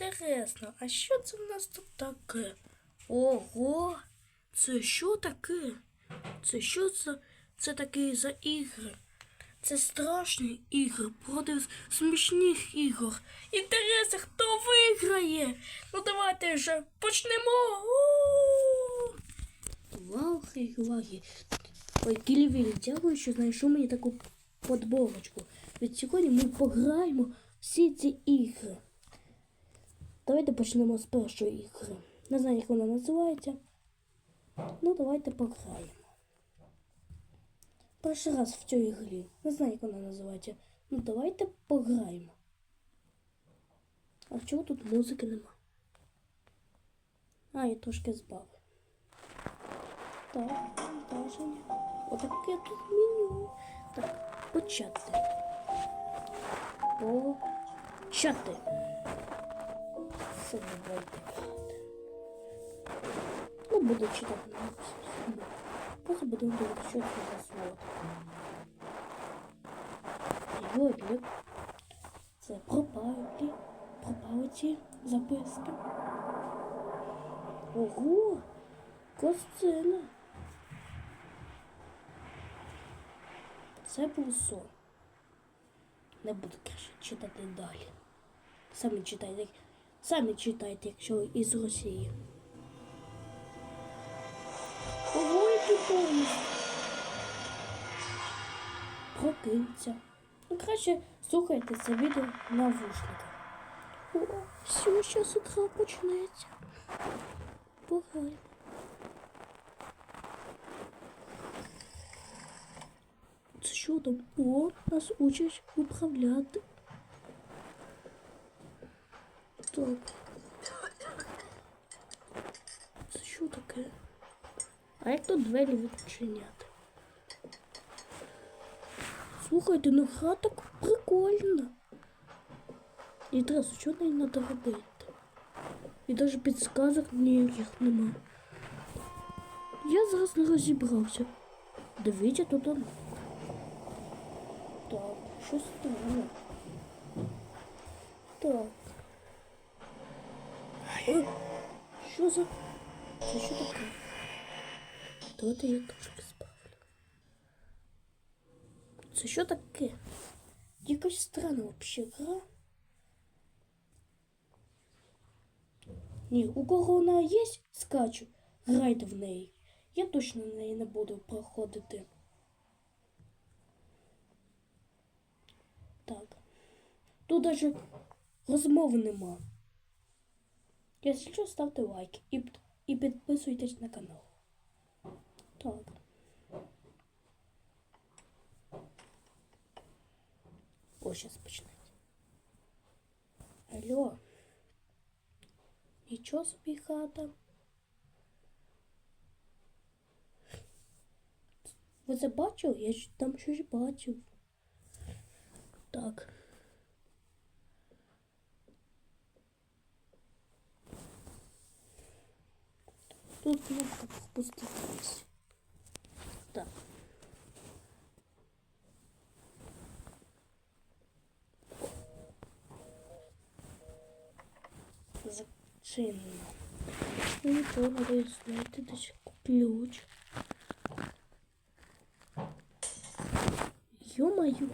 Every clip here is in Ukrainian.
Інтересно, а що це в нас тут таке? Ого, це що таке? Це що це, це таке за ігри? Це страшні ігри проти смішних ігор. Інтересно, хто виграє? Ну давайте вже почнемо. Вау, хейлаги. Ой, Кілівілі, дякую, що знайшов мені таку подборочку. Від сьогодні ми пограємо всі ці ігри. Давайте почнемо з першої ігри. Не знаю, як вона називається. Ну, давайте пограємо. Перший раз в цій ігрі. Не знаю, як вона називається. Ну, давайте пограємо. А чого тут музики нема? А, я трошки збавив. Так, вантаження. Отаке тут меню. Так, почати. Почати. Все, давайте грати. Ну, буду читати на. Просто дивитися, що це за слово. Йодлік. Це пропали. Пропали ці записки. Ого! Косцина. Це був сон. Не буду краще читати далі. Самі читайте. Самі читайте, якщо ви із Росії. Який повністю. Прокинься. Ну, краще слухайте це відео на навушниках. О, все, зараз ігра почнеться. Пограємо. Це що там? О, нас учать управляти. Так. Це що таке? А як тут двері відчиняти? Слухайте, ну гра так прикольна. І одразу, що неї треба робити? І навіть підсказок ніяких нема. Я зараз не розібрався. Дивіться тут. Так, що стало? Так. Ой, що за... Це що таке? Давайте я трошки справлю. Це що таке? Якась странна вообще гра. Ні, у кого вона є, скачу, грайте в неї. Я точно в неї не буду проходити. Так. Тут даже розмови нема. Якщо що, ставте лайк і, і підписуйтесь на канал. Так. О, зараз почнеться. Алло. Нічого собі хата. Ви це бачили? Я там щось бачив. Так. Тут кнопка впустилась. Так. Зачинено. Ну нічого, надо знайти десь ключ. Ё-моё.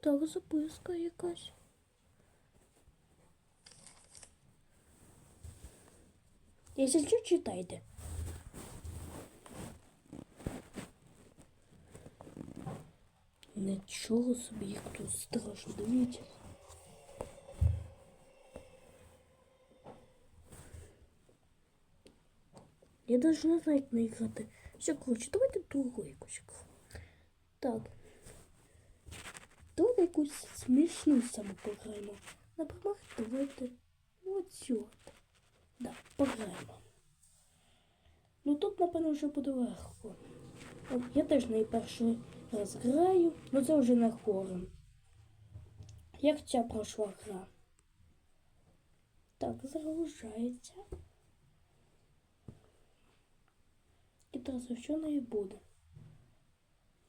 Так, записка якась. Якщо що, читайте. Нічого собі, як тут страшно, дивіться. Я даже не знаю, як наіграти. Все, коротше, давайте другу якусь. Так. Давайте якусь смішну саме пограємо. Наприклад, давайте оцю. от. Да, пограємо. Ну тут, напевно, вже буде легко. Я теж найперший раз граю, але це вже на хором. Як ця пройшла гра? Так, загружається. І одразу що неї буде.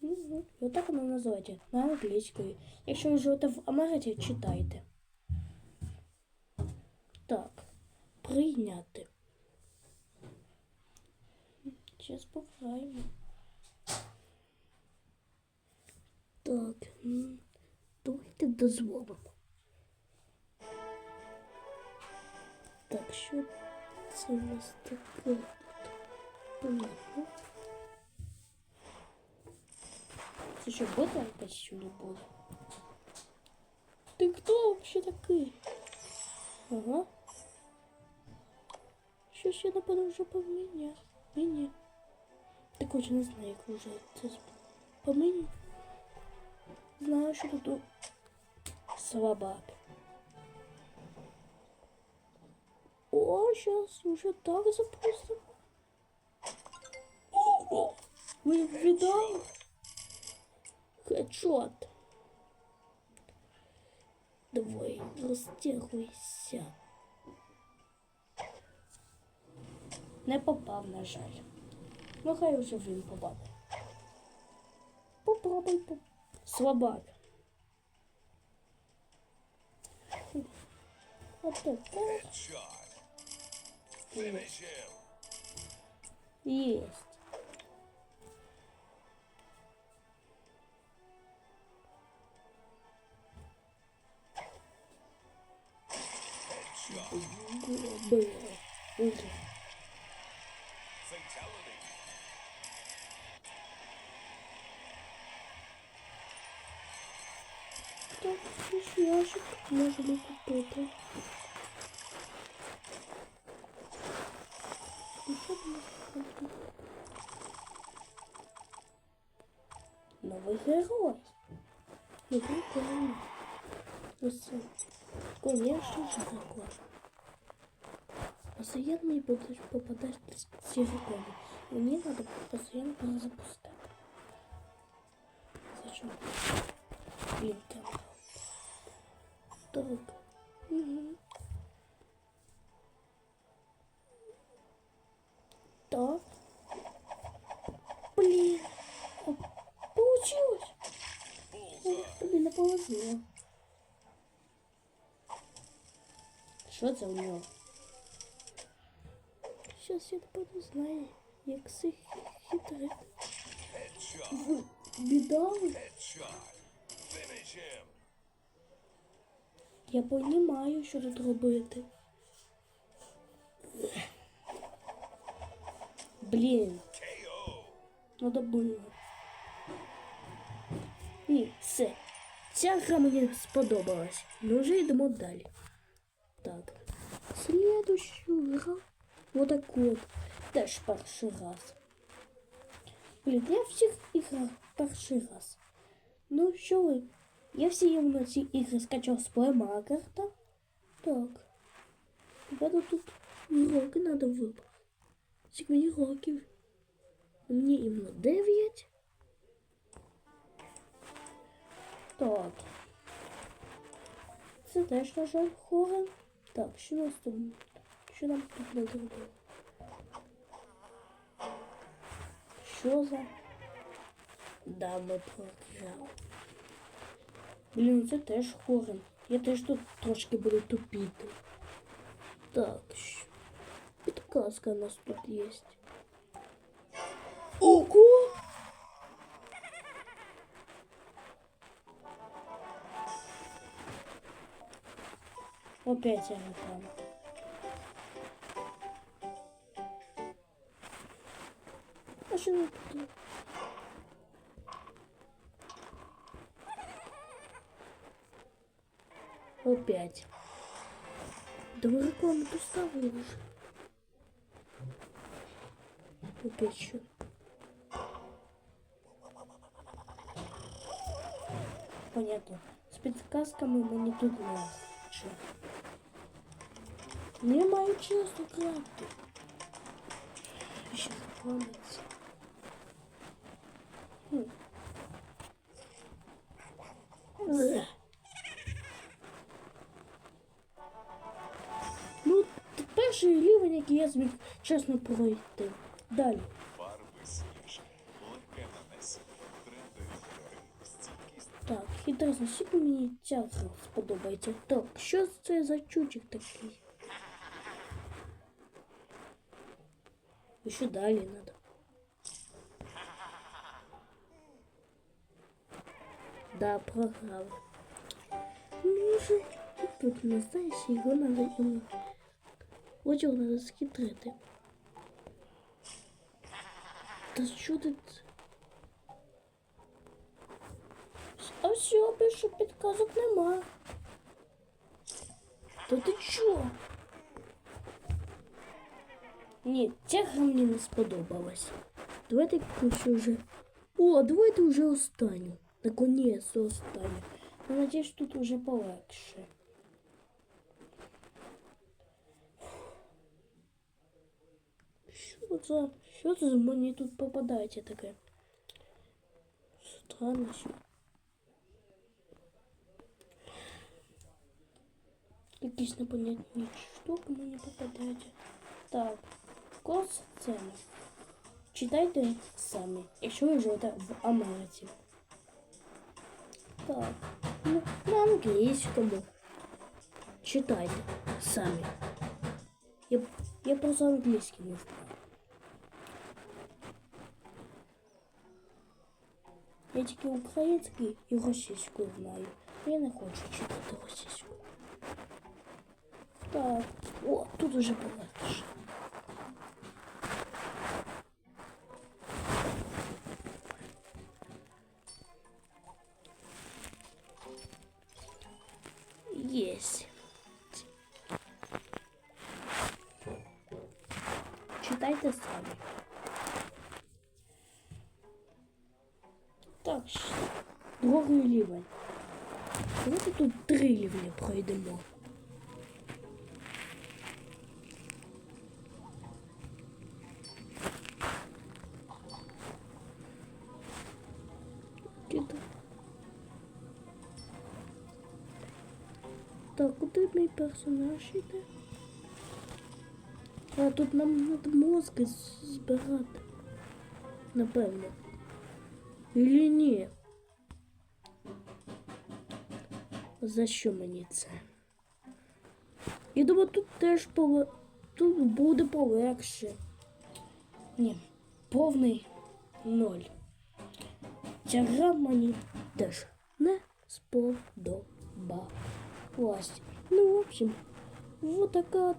Угу. І отак воно називається на англійської. Якви живете в Америці, читайте. Прийняти. Зараз пограємо. Так, давайте дозволимо. Так, що це у нас таке? Понятно. Це що, бота якась сюди була? Ти хто вообще такий? Ага. Щось я напевно вже поміняв. Ні-ні. Так хоч не знаю, як вже це з- поміняв. Знаю, що тут у- слабак. О, сейчас уже так запустим. О, ви видали? Хедшот. Давай, розтягуйся. Не попав, на жаль. Ну хай вже він попаде. Попробуй поп... Слабак. А тепер him. Есть. Headshot. Было. гроші можемо купити. І що буде Новий герой. Ну прикольно. Ось. Конечно же такой. Постоянно не будешь попадать в телефон. Мне надо постоянно запускать. Зачем? Блин, там. Так. Так. Блин. О, Получилось. Bullseye. Тобі не повезло. Що це у нього? Щас я тепер знаю, як це. Headshot. Ви? Finish him. Я понімаю, що тут робити. Блін, надо було. Ні, все. Ця гра мені сподобалась. Ну вже йдемо далі. Так. Следующую гра. Вот так от. Теж перший раз. Блін, я всіх іграх перший раз. Ну що ви? Я всі на ці ігри скачав з плеймакер, так? Тепер тут уроки треба вибрати. Скільки мені років? Мені іменно 9. Так. Це теж, на жаль, хоррор. Так, що нас тут? Що нам тут не зробили? Що за? Да, ми. Блін, це теж хоррор. Я теж тут трошки буду тупіти. Так, щ- підказка у нас тут є. Ого! Опять я реклама. А що не Опять. Да вы рекламу поставили уже. Опять что? Понятно. З підказками мені тут не що. Не маю часу крапки. Ще запомниться. Перший рівень, який я зміг чесно пройти. Далі. Фарби сніжки. Легке нанесення. Трендові кольори. Стійкість. Так, інтересно, скільки мені ця гра сподобається. Так, що це за чучик такий? Еще далее надо. Да, програв. Може, тут не знаєш, його надо йому. Очі надо схитрити. Та що ти? ц- А все, більше підказок нема. Та ти чо? Ні, ця гра мені не сподобалась. Давайте якусь вже. О, давайте вже останню. Наконець останню. Я надіюсь, тут уже полегше. Що за... Що це за мені тут попадається таке? Странно що. Якісь непонятні штуки мені попадаються. Так, кос сцена. Читайте самі, якщо ви живете в Америці. Так, ну, на англійському. Читайте самі. Я, я просто англійський не знаю. Я тільки український і російську знаю. Я не хочу читати російську. Так, о, тут уже полегше. Есть. Читайте самі. Так, другий рівень. Давайте тут три рівні пройдемо. Так, куди мій персонаж йде? А тут нам треба мозки збирати. Напевно. Или ні? За що мені це? Я думаю, тут теж поле... тут буде полегше. Ні, повний ноль. Ця гра мені теж не сподобалась. Ну, в общем, вот така от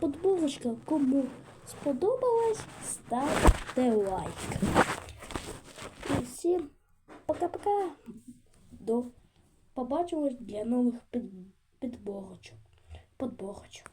подборочка. Кому сподобалась, ставте лайк. Всім пока-пока. До побачимось для нових під... підборочок. Подборочок.